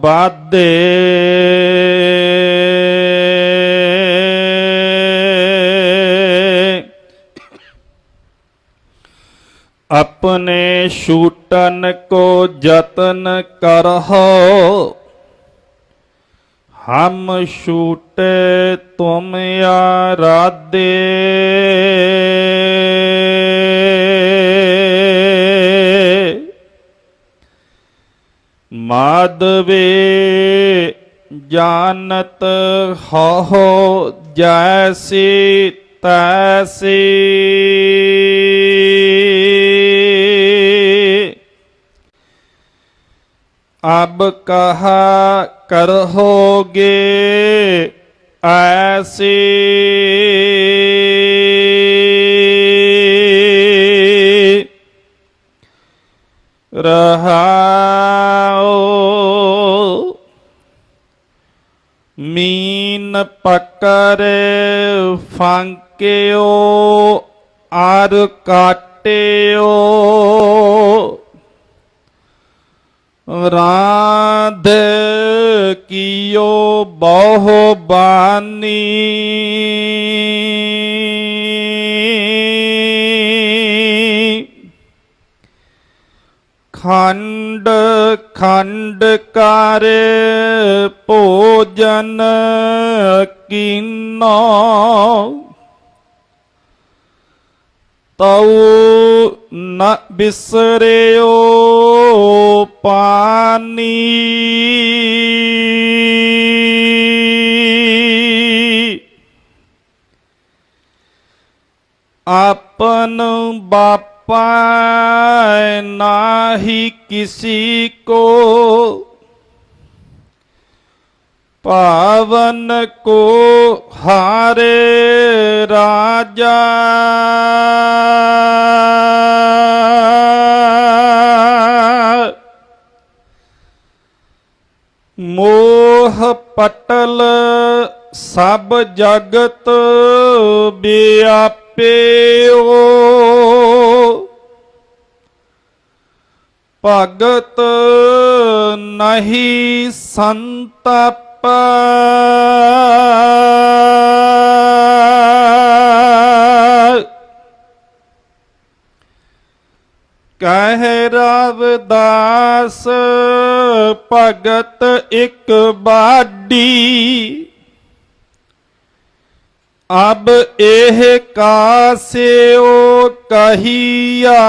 ਬਾਦੇ ਆਪਣੇ ਛੂਟਨ ਕੋ ਯਤਨ ਕਰਹੁ। ਹਮ ਛੂਟੇ ਤੁਮ ਆਰਾਧੇ। माधवे जानत हो जैसी तैसे। अब कहा करहोगे ऐसी। रहा ਮੀਨ ਪਕਰੇ ਫਾਂਕਿਓ ਆਰ ਕਾਟਿਓ। ਰਾਧ ਕੀਓ ਬਹੁ ਬਾਨੀ। ਖੰਡ ਖੰਡ ਕਰ ਭੋਜਨ ਕੀਨੋ। ਤਉ ਨ ਬਿਸਰਿਓ ਪਾਨੀ। ਆਪਨ ਬਾਪਾ ਨਾਹੀ ਕਿਸੀ ਕੋ। ਪਾਵਨ ਕੋ ਹਾਰੇ ਰਾਜਾ। ਮੋਹ ਪਟਲ ਸਭ ਜਗਤ ਵਿਆਪਿਓ। ਭਗਤ ਨਹੀਂ ਸੰਤਪ। ਕਹਿ ਰਵਦਾਸ ਭਗਤ ਇੱਕ ਬਾਡੀ। ਅਬ ਇਹ ਕਾਸਿਓ ਕਹੀਆ।